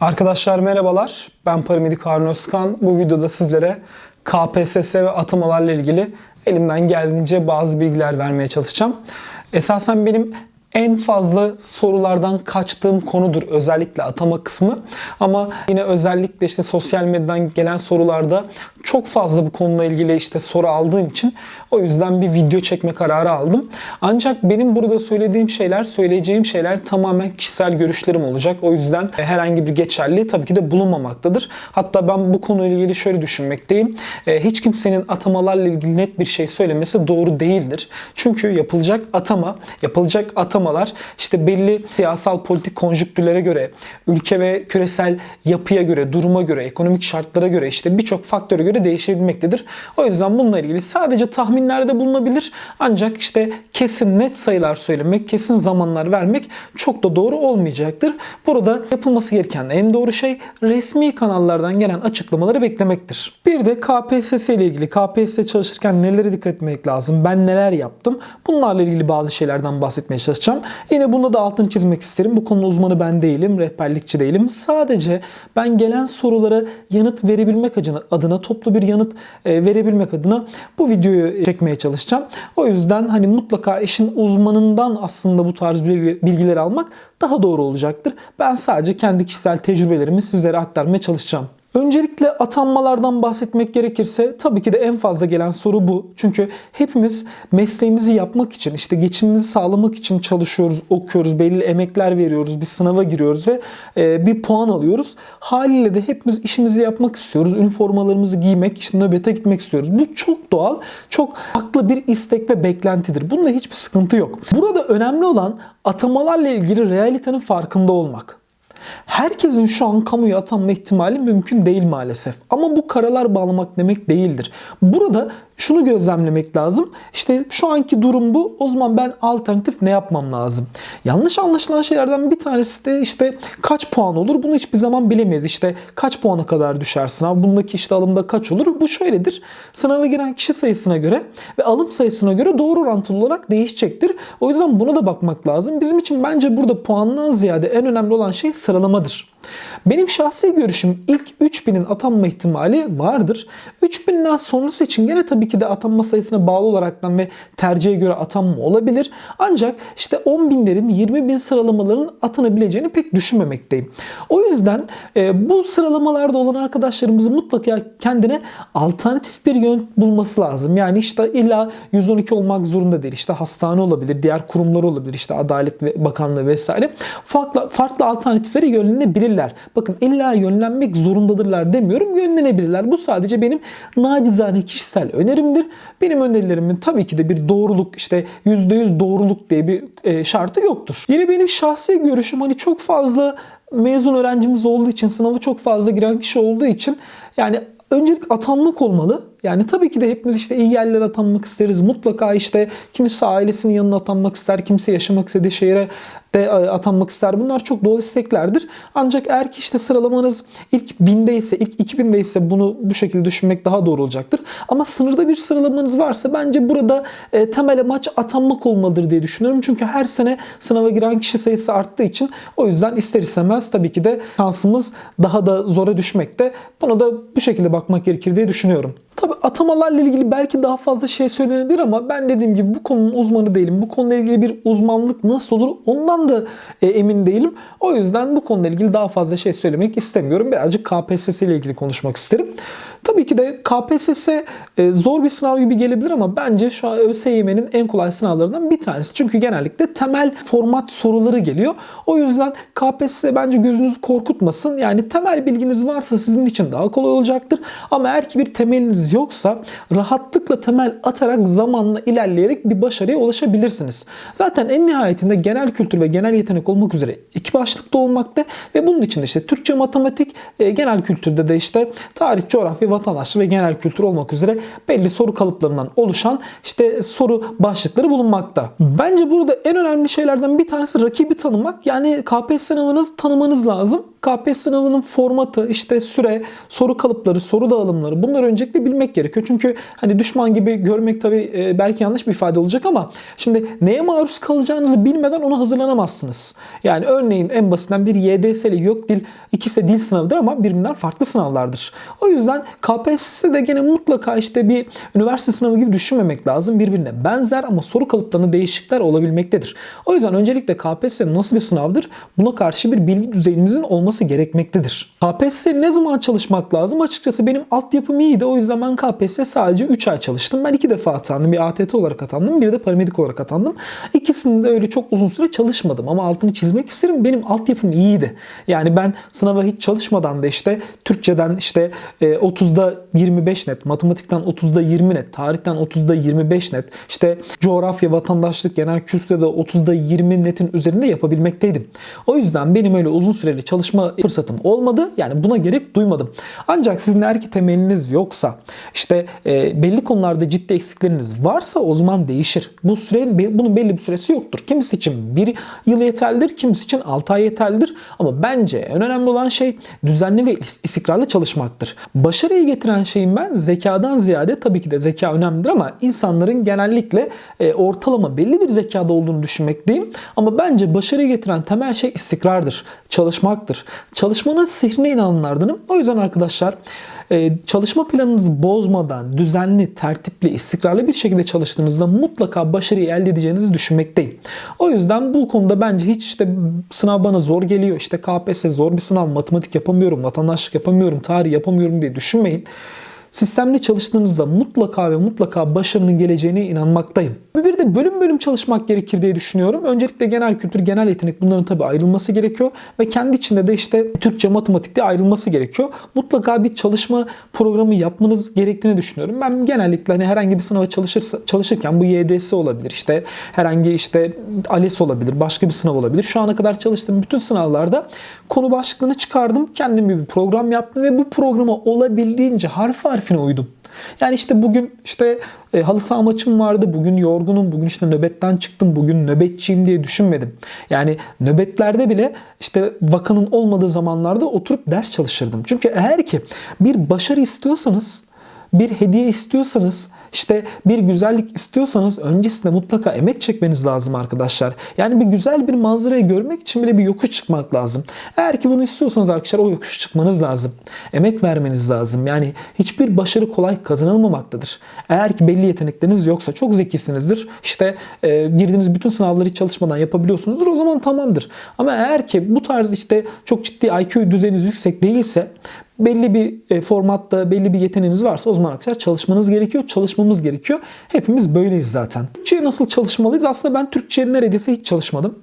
Arkadaşlar merhabalar. Ben Paramedik Harun Özkan. Bu videoda sizlere KPSS ve atamalarla ilgili elimden geldiğince bazı bilgiler vermeye çalışacağım. Esasen benim en fazla sorulardan kaçtığım konudur özellikle atama kısmı. Ama yine özellikle işte sosyal medyadan gelen sorularda çok fazla bu konuyla ilgili işte soru aldığım için o yüzden bir video çekme kararı aldım. Ancak benim burada söylediğim şeyler, söyleyeceğim şeyler tamamen kişisel görüşlerim olacak. O yüzden herhangi bir geçerli tabii ki de bulunmamaktadır. Hatta ben bu konuyla ilgili şöyle düşünmekteyim. E, Hiç kimsenin atamalarla ilgili net bir şey söylemesi doğru değildir. Çünkü yapılacak atama, yapılacak atamalar işte belli siyasal politik konjüktürlere göre, ülke ve küresel yapıya göre, duruma göre, ekonomik şartlara göre işte birçok faktöre göre değişebilmektedir. O yüzden bununla ilgili sadece tahminlerde bulunabilir. Ancak işte kesin net sayılar söylemek, kesin zamanlar vermek çok da doğru olmayacaktır. Burada yapılması gereken en doğru şey resmi kanallardan gelen açıklamaları beklemektir. Bir de KPSS ile ilgili KPSS çalışırken nelere dikkat etmek lazım? Ben neler yaptım? Bunlarla ilgili bazı şeylerden bahsetmeye çalışacağım. Yine bunda da altını çizmek isterim. Bu konunun uzmanı ben değilim, rehberlikçi değilim. Sadece ben gelen sorulara yanıt verebilmek adına, toplu bir yanıt e, verebilmek adına bu videoyu çekmeye çalışacağım. O yüzden hani mutlaka işin uzmanından aslında bu tarz bilgi- bilgileri almak daha doğru olacaktır. Ben sadece kendi kişisel tecrübelerimi sizlere aktarmaya çalışacağım. Öncelikle atanmalardan bahsetmek gerekirse tabii ki de en fazla gelen soru bu. Çünkü hepimiz mesleğimizi yapmak için, işte geçimimizi sağlamak için çalışıyoruz, okuyoruz, belli emekler veriyoruz, bir sınava giriyoruz ve e, bir puan alıyoruz. Haliyle de hepimiz işimizi yapmak istiyoruz, üniformalarımızı giymek, işte nöbete gitmek istiyoruz. Bu çok doğal, çok haklı bir istek ve beklentidir. Bunda hiçbir sıkıntı yok. Burada önemli olan atamalarla ilgili realitenin farkında olmak. Herkesin şu an kamuya atanma ihtimali mümkün değil maalesef. Ama bu karalar bağlamak demek değildir. Burada şunu gözlemlemek lazım. İşte şu anki durum bu. O zaman ben alternatif ne yapmam lazım? Yanlış anlaşılan şeylerden bir tanesi de işte kaç puan olur? Bunu hiçbir zaman bilemeyiz. İşte kaç puana kadar düşer sınav? Bundaki işte alımda kaç olur? Bu şöyledir. Sınava giren kişi sayısına göre ve alım sayısına göre doğru orantılı olarak değişecektir. O yüzden buna da bakmak lazım. Bizim için bence burada puandan ziyade en önemli olan şey sıralamadır. Benim şahsi görüşüm ilk 3000'in atanma ihtimali vardır. 3000'den sonrası için gene tabii ki de atanma sayısına bağlı olaraktan ve tercihe göre atanma olabilir. Ancak işte 10.000'lerin 20.000 sıralamaların atanabileceğini pek düşünmemekteyim. O yüzden e, bu sıralamalarda olan arkadaşlarımızın mutlaka kendine alternatif bir yön bulması lazım. Yani işte illa 112 olmak zorunda değil. İşte hastane olabilir, diğer kurumlar olabilir. işte Adalet Bakanlığı vesaire. Farklı, farklı alternatiflere yönlenebilirler. Bakın illa yönlenmek zorundadırlar demiyorum. Yönlenebilirler. Bu sadece benim nacizane kişisel önerimdir. Benim önerilerimin tabii ki de bir doğruluk işte %100 doğruluk diye bir e, şartı yoktur. Yine benim şahsi görüşüm hani çok fazla mezun öğrencimiz olduğu için sınavı çok fazla giren kişi olduğu için yani öncelik atanmak olmalı. Yani tabii ki de hepimiz işte iyi yerlere atanmak isteriz. Mutlaka işte kimisi ailesinin yanına atanmak ister, kimisi yaşamak istediği şehre de e, atanmak ister. Bunlar çok doğal isteklerdir. Ancak eğer ki işte sıralamanız ilk bindeyse, ilk 2000'deyse bunu bu şekilde düşünmek daha doğru olacaktır. Ama sınırda bir sıralamanız varsa bence burada e, temel amaç atanmak olmalıdır diye düşünüyorum. Çünkü her sene sınava giren kişi sayısı arttığı için o yüzden ister istemez tabii ki de şansımız daha da zora düşmekte. Buna da bu şekilde bakmak gerekir diye düşünüyorum. Tabii atamalarla ilgili belki daha fazla şey söylenebilir ama ben dediğim gibi bu konunun uzmanı değilim. Bu konuyla ilgili bir uzmanlık nasıl olur ondan da e, emin değilim. O yüzden bu konuyla ilgili daha fazla şey söylemek istemiyorum. Birazcık KPSS ile ilgili konuşmak isterim. Tabii ki de KPSS e, zor bir sınav gibi gelebilir ama bence şu an ÖSYM'nin en kolay sınavlarından bir tanesi. Çünkü genellikle temel format soruları geliyor. O yüzden KPSS bence gözünüzü korkutmasın. Yani temel bilginiz varsa sizin için daha kolay olacaktır. Ama eğer ki bir temeliniz yoksa rahatlıkla temel atarak zamanla ilerleyerek bir başarıya ulaşabilirsiniz. Zaten en nihayetinde genel kültür ve genel yetenek olmak üzere iki başlıkta olmakta ve bunun içinde işte Türkçe, matematik, e, genel kültürde de işte tarih, coğrafya, vatandaşlık ve genel kültür olmak üzere belli soru kalıplarından oluşan işte soru başlıkları bulunmakta. Bence burada en önemli şeylerden bir tanesi rakibi tanımak. Yani KPSS sınavınızı tanımanız lazım. KPSS sınavının formatı, işte süre, soru kalıpları, soru dağılımları bunları öncelikle bilmek gerekiyor. Çünkü hani düşman gibi görmek tabii e, belki yanlış bir ifade olacak ama şimdi neye maruz kalacağınızı bilmeden ona hazırlanamazsınız. Yani örneğin en basitinden bir YDS ile YÖK dil ikisi de dil sınavıdır ama birbirinden farklı sınavlardır. O yüzden KPSS'de de gene mutlaka işte bir üniversite sınavı gibi düşünmemek lazım. Birbirine benzer ama soru kalıplarında değişiklikler olabilmektedir. O yüzden öncelikle KPSS nasıl bir sınavdır? Buna karşı bir bilgi düzeyimizin olması gerekmektedir. KPSS ne zaman çalışmak lazım? Açıkçası benim altyapım iyiydi. O yüzden ben KPSS sadece 3 ay çalıştım. Ben iki defa atandım. Bir ATT olarak atandım. Bir de paramedik olarak atandım. İkisinde öyle çok uzun süre çalışmadım. Ama altını çizmek isterim. Benim altyapım iyiydi. Yani ben sınava hiç çalışmadan da işte Türkçeden işte e, 30'da 25 net, matematikten 30'da 20 net, tarihten 30'da 25 net, işte coğrafya, vatandaşlık, genel kültürde de 30'da 20 netin üzerinde yapabilmekteydim. O yüzden benim öyle uzun süreli çalışma fırsatım olmadı. Yani buna gerek duymadım. Ancak sizin eğer temeliniz yoksa, işte e, belli konularda ciddi eksikleriniz varsa o zaman değişir. Bu sürenin bunun belli bir süresi yoktur. Kimisi için bir yıl yeterlidir, kimisi için 6 ay yeterlidir. Ama bence en önemli olan şey düzenli ve istikrarlı çalışmaktır. Başarıyı getiren şeyin ben zekadan ziyade tabii ki de zeka önemlidir ama insanların genellikle e, ortalama belli bir zekada olduğunu düşünmekteyim. Ama bence başarıyı getiren temel şey istikrardır, çalışmaktır. Çalışmanın sihrine inananlardanım. O yüzden arkadaşlar e, çalışma planınızı bozmadan düzenli, tertipli, istikrarlı bir şekilde çalıştığınızda mutlaka başarıyı elde edeceğinizi düşünmekteyim. O yüzden bu konuda bence hiç işte sınav bana zor geliyor. İşte KPSS zor bir sınav, matematik yapamıyorum, vatandaşlık yapamıyorum, tarih yapamıyorum diye düşünmeyin. Sistemli çalıştığınızda mutlaka ve mutlaka başarının geleceğine inanmaktayım. Bir de bölüm bölüm çalışmak gerekir diye düşünüyorum. Öncelikle genel kültür, genel yetenek bunların tabii ayrılması gerekiyor. Ve kendi içinde de işte Türkçe, matematikte ayrılması gerekiyor. Mutlaka bir çalışma programı yapmanız gerektiğini düşünüyorum. Ben genellikle hani herhangi bir sınava çalışırsa, çalışırken bu YDS olabilir. işte herhangi işte ALES olabilir. Başka bir sınav olabilir. Şu ana kadar çalıştığım bütün sınavlarda konu başlığını çıkardım. Kendim bir program yaptım ve bu programa olabildiğince harf harfine uydum. Yani işte bugün işte e, halı saha maçım vardı. Bugün yorgunum. Bugün işte nöbetten çıktım. Bugün nöbetçiyim diye düşünmedim. Yani nöbetlerde bile işte vakanın olmadığı zamanlarda oturup ders çalışırdım. Çünkü eğer ki bir başarı istiyorsanız bir hediye istiyorsanız, işte bir güzellik istiyorsanız öncesinde mutlaka emek çekmeniz lazım arkadaşlar. Yani bir güzel bir manzarayı görmek için bile bir yokuş çıkmak lazım. Eğer ki bunu istiyorsanız arkadaşlar o yokuş çıkmanız lazım. Emek vermeniz lazım. Yani hiçbir başarı kolay kazanılmamaktadır. Eğer ki belli yetenekleriniz yoksa çok zekisinizdir. İşte e, girdiğiniz bütün sınavları hiç çalışmadan yapabiliyorsunuzdur. O zaman tamamdır. Ama eğer ki bu tarz işte çok ciddi IQ düzeyiniz yüksek değilse belli bir e, formatta belli bir yeteneğiniz varsa o zaman arkadaşlar çalışmanız gerekiyor, çalışmamız gerekiyor. Hepimiz böyleyiz zaten. Türkçe'ye nasıl çalışmalıyız? Aslında ben Türkçe'ye neredeyse hiç çalışmadım.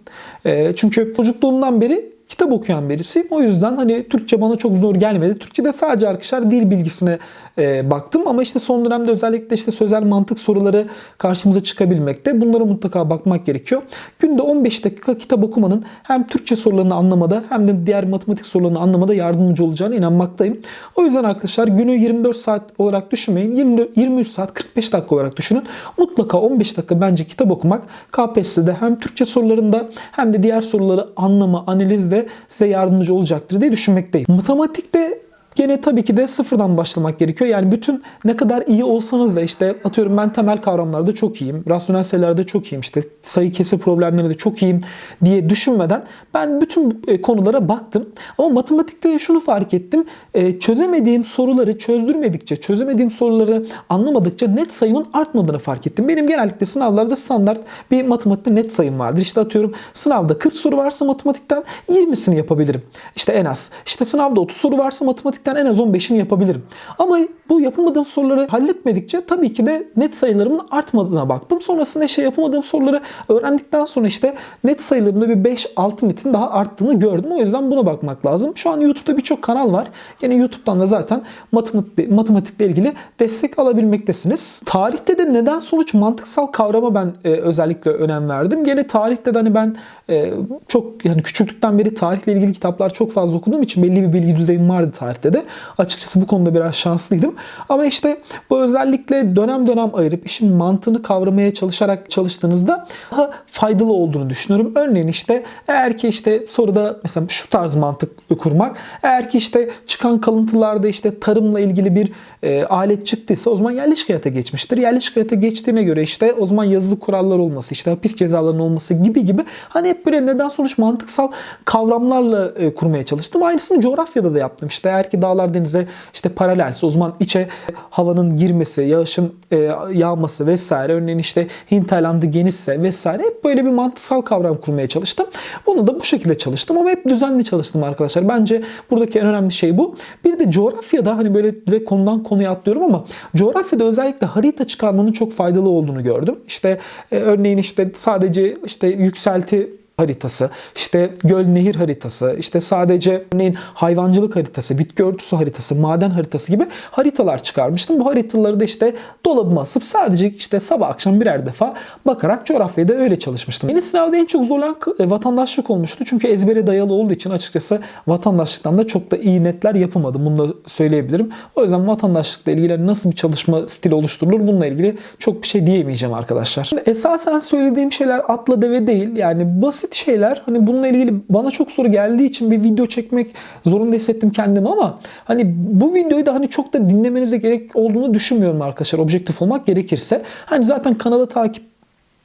E, çünkü çocukluğumdan beri kitap okuyan birisiyim. O yüzden hani Türkçe bana çok zor gelmedi. Türkçe'de sadece arkadaşlar dil bilgisine e, baktım ama işte son dönemde özellikle işte sözel mantık soruları karşımıza çıkabilmekte. Bunlara mutlaka bakmak gerekiyor. Günde 15 dakika kitap okumanın hem Türkçe sorularını anlamada hem de diğer matematik sorularını anlamada yardımcı olacağına inanmaktayım. O yüzden arkadaşlar günü 24 saat olarak düşünmeyin. 20, 23 saat 45 dakika olarak düşünün. Mutlaka 15 dakika bence kitap okumak KPSS'de hem Türkçe sorularında hem de diğer soruları anlama, analizde size yardımcı olacaktır diye düşünmekteyim. Matematikte Gene tabii ki de sıfırdan başlamak gerekiyor. Yani bütün ne kadar iyi olsanız da işte atıyorum ben temel kavramlarda çok iyiyim. Rasyonel sayılarda çok iyiyim. işte sayı kesir problemlerinde çok iyiyim diye düşünmeden ben bütün e, konulara baktım. Ama matematikte şunu fark ettim. E, çözemediğim soruları çözdürmedikçe, çözemediğim soruları anlamadıkça net sayımın artmadığını fark ettim. Benim genellikle sınavlarda standart bir matematikte net sayım vardır. İşte atıyorum sınavda 40 soru varsa matematikten 20'sini yapabilirim. İşte en az. İşte sınavda 30 soru varsa matematik matematikten en az 15'ini yapabilirim. Ama bu yapamadığım soruları halletmedikçe tabii ki de net sayılarımın artmadığına baktım. Sonrasında işte yapamadığım soruları öğrendikten sonra işte net sayılarımda bir 5-6 netin daha arttığını gördüm. O yüzden buna bakmak lazım. Şu an YouTube'da birçok kanal var. Yine YouTube'dan da zaten matematik, matematikle ilgili destek alabilmektesiniz. Tarihte de neden sonuç mantıksal kavrama ben e, özellikle önem verdim. Gene tarihte de hani ben e, çok yani küçüklükten beri tarihle ilgili kitaplar çok fazla okuduğum için belli bir bilgi düzeyim vardı tarihte üniversitede. Açıkçası bu konuda biraz şanslıydım. Ama işte bu özellikle dönem dönem ayırıp işin mantığını kavramaya çalışarak çalıştığınızda daha faydalı olduğunu düşünüyorum. Örneğin işte eğer ki işte soruda mesela şu tarz mantık kurmak. Eğer ki işte çıkan kalıntılarda işte tarımla ilgili bir e, alet çıktıysa o zaman yerleşik hayata geçmiştir. Yerleşik hayata geçtiğine göre işte o zaman yazılı kurallar olması, işte hapis cezalarının olması gibi gibi hani hep böyle neden sonuç mantıksal kavramlarla e, kurmaya çalıştım. Aynısını coğrafyada da yaptım. İşte eğer ki dağlar denize işte paralelse o zaman içe havanın girmesi, yağışın e, yağması vesaire. Örneğin işte Hint Tayland'ı genişse vesaire. Hep böyle bir mantıksal kavram kurmaya çalıştım. Onu da bu şekilde çalıştım ama hep düzenli çalıştım arkadaşlar. Bence buradaki en önemli şey bu. Bir de coğrafyada hani böyle direkt konudan konuya atlıyorum ama coğrafyada özellikle harita çıkarmanın çok faydalı olduğunu gördüm. İşte e, örneğin işte sadece işte yükselti haritası, işte göl nehir haritası, işte sadece örneğin hayvancılık haritası, bitki örtüsü haritası, maden haritası gibi haritalar çıkarmıştım. Bu haritaları da işte dolabıma asıp sadece işte sabah akşam birer defa bakarak coğrafyada öyle çalışmıştım. Yeni sınavda en çok zorlanan e, vatandaşlık olmuştu. Çünkü ezbere dayalı olduğu için açıkçası vatandaşlıktan da çok da iyi netler yapamadım. Bunu da söyleyebilirim. O yüzden vatandaşlıkla ilgili nasıl bir çalışma stili oluşturulur bununla ilgili çok bir şey diyemeyeceğim arkadaşlar. Şimdi esasen söylediğim şeyler atla deve değil. Yani basit şeyler. Hani bununla ilgili bana çok soru geldiği için bir video çekmek zorunda hissettim kendimi ama hani bu videoyu da hani çok da dinlemenize gerek olduğunu düşünmüyorum arkadaşlar. Objektif olmak gerekirse. Hani zaten kanalı takip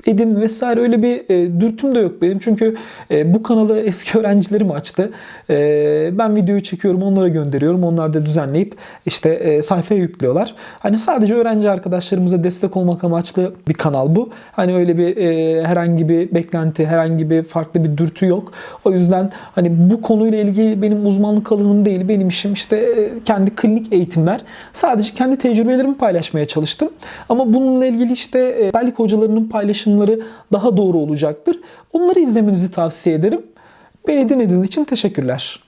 edin vesaire öyle bir e, dürtüm de yok benim. Çünkü e, bu kanalı eski öğrencilerim açtı. E, ben videoyu çekiyorum, onlara gönderiyorum. Onlar da düzenleyip işte e, sayfaya yüklüyorlar. Hani sadece öğrenci arkadaşlarımıza destek olmak amaçlı bir kanal bu. Hani öyle bir e, herhangi bir beklenti, herhangi bir farklı bir dürtü yok. O yüzden hani bu konuyla ilgili benim uzmanlık alanım değil. Benim işim işte e, kendi klinik eğitimler. Sadece kendi tecrübelerimi paylaşmaya çalıştım. Ama bununla ilgili işte e, belki hocalarının paylaşımları daha doğru olacaktır. Onları izlemenizi tavsiye ederim. Beni dinlediğiniz için teşekkürler.